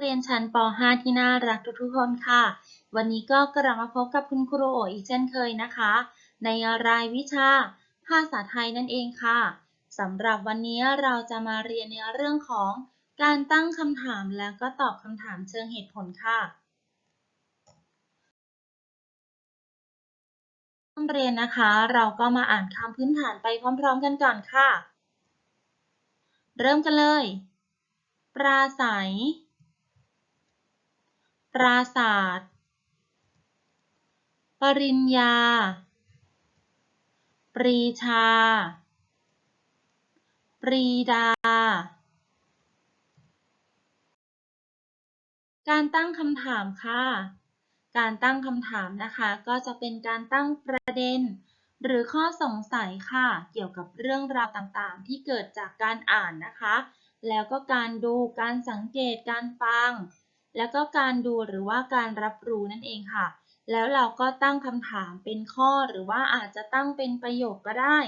เรียนชั้นป .5 ที่น่ารักทุกๆคนค่ะ วันนี้ก็กลับมาพบกับคุณครูโออีกเช่นเคยนะคะ ในรายวิชา ภาษาไทยนั่นเองค่ะสำหรับวันนี้เราจะมาเรียนในเรื่องของการตั้งคำถามแล้วก็ตอบคำถามเชิงเหตุผลค่ะเรียนนะคะ เราก็มาอ่านคำพื้นฐานไปพร้อม ๆ กันก่อนค่ะ เริ่มกันเลย ปราศัย ปราศาสตร์ปริญญา ปรีชา ปรีดา การตั้งคำถามค่ะ การตั้งคำถามนะคะ ก็จะเป็นการตั้งประเด็น หรือข้อสงสัยค่ะ เกี่ยวกับเรื่องราวต่างๆ ที่เกิดจากการอ่านนะคะ แล้วก็การดู การสังเกต การฟัง แล้วก็การดูหรือว่าการรับรู้นั่นเองค่ะ แล้วเราก็ตั้งคำถามเป็นข้อหรือว่าอาจจะตั้งเป็นประโยคก็ได้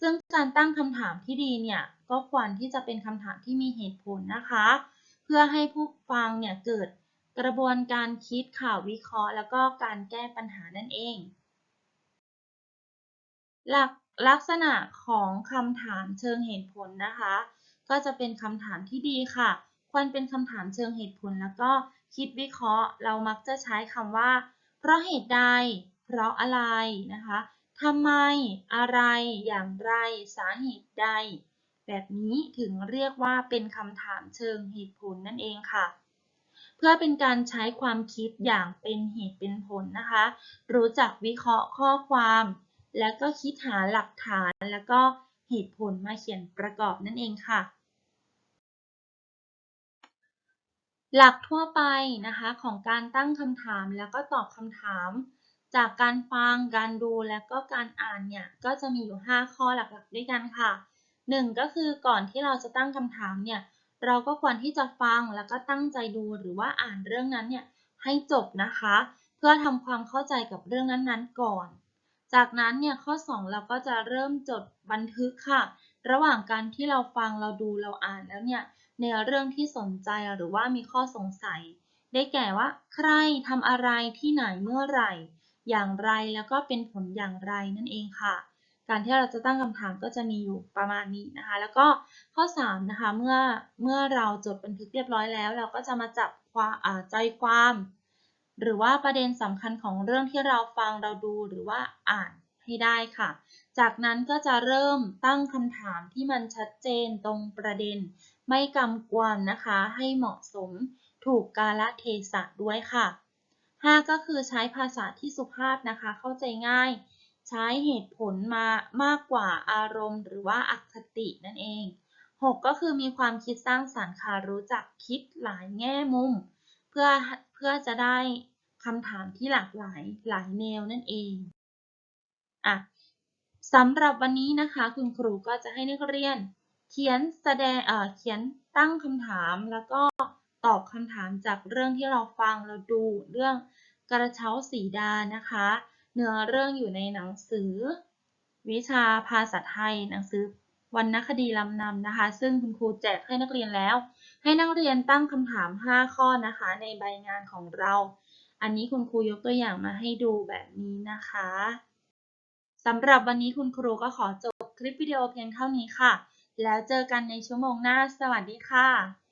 ซึ่งการตั้งคำถามที่ดีเนี่ยก็ควรที่จะเป็นคำถามที่มีเหตุผลนะคะ เพื่อให้ผู้ฟังเนี่ยเกิดกระบวนการคิดข่าววิเคราะห์ แล้วก็การแก้ปัญหานั่นเอง หลักลักษณะของคำถามเชิงเหตุผลนะคะ ก็จะเป็นคำถามที่ดีค่ะ ควรเป็นคำถามเชิงเหตุผลแล้วก็คิดวิเคราะห์ เรามักจะใช้คำว่า เพราะเหตุใด เพราะอะไรนะคะทำไม อะไร อย่างไร สาเหตุใด แบบนี้ถึงเรียกว่าเป็นคำถามเชิงเหตุผลนั่นเองค่ะ เพื่อเป็นการใช้ความคิดอย่างเป็นเหตุเป็นผลนะคะ รู้จักวิเคราะห์ข้อความ แล้วก็คิดหาหลักฐานแล้วก็เหตุผลมาเขียนประกอบนั่นเองค่ะ หลักทั่วไปนะคะของการตั้งคำถามแล้วก็ตอบคำถาม จากการฟัง การดูและก็การอ่านเนี่ยก็จะมีอยู่ 5 ข้อหลักๆด้วยกันค่ะ 1. ก็คือก่อนที่เราจะตั้งคำถามเนี่ยเราก็ควรที่จะฟังแล้วก็ตั้งใจดูหรือว่าอ่านเรื่องนั้นเนี่ยให้จบนะคะ เพื่อทำความเข้าใจกับเรื่องนั้นๆก่อน จากนั้นเนี่ยข้อ 2 เราก็จะเริ่มจดบันทึกค่ะ ระหว่างการที่เราฟังเราดูเราอ่านแล้วเนี่ย ในเรื่องที่สนใจหรือว่ามีข้อสงสัย ได้แก่ว่า ใครทำอะไรที่ไหนเมื่อไหร่ อย่างไรแล้วก็เป็นผลอย่างไรนั่นเองค่ะ การที่เราจะตั้งคำถามก็จะมีอยู่ประมาณนี้นะคะ แล้วก็ข้อ3นะคะเมื่อเมื่อเราจดบันทึกเรียบร้อยแล้ว เราก็จะมาจับความใจความ หรือว่าประเด็นสำคัญของเรื่องที่เราฟังเราดูหรือว่าอ่าน ให้ได้ค่ะ จากนั้นก็จะเริ่มตั้งคำถามที่มันชัดเจนตรงประเด็น ไม่กำกวมนะคะ ให้เหมาะสมถูกกาลเทศะด้วยค่ะ 5 ก็คือใช้ภาษาที่สุภาพนะคะ เข้าใจง่าย ใช้เหตุผลมามากกว่าอารมณ์ หรือว่าอคตินั่นเอง 6 ก็คือมีความคิดสร้างสรรค์ค่ะรู้จักคิดหลายแง่มุม เพื่อเพื่อจะได้คำถามที่หลากหลายหลายแนวนั่นเอง อะสำหรับวันนี้นะคะคุณครูก็จะให้นักเรียน เขียนแสดงเอ่อเขียนตั้งคำถามแล้วก็ตอบคำถามจากเรื่องที่เราฟังเราดูเรื่องกระเช้าสีดานะคะ เนื้อเรื่องอยู่ในหนังสือ วิชาภาษาไทยหนังสือวรรณคดีลำนำนะคะ ซึ่งคุณครูแจกให้นักเรียนแล้ว ให้นักเรียนตั้งคำถาม 5 ข้อนะคะ ในใบงานของเรา อันนี้คุณครูยกตัวอย่างมาให้ดูแบบนี้นะคะ สำหรับวันนี้คุณครูก็ขอจบคลิปวิดีโอเพียงเท่านี้ค่ะ แล้วเจอกันในชั่วโมงหน้า สวัสดีค่ะ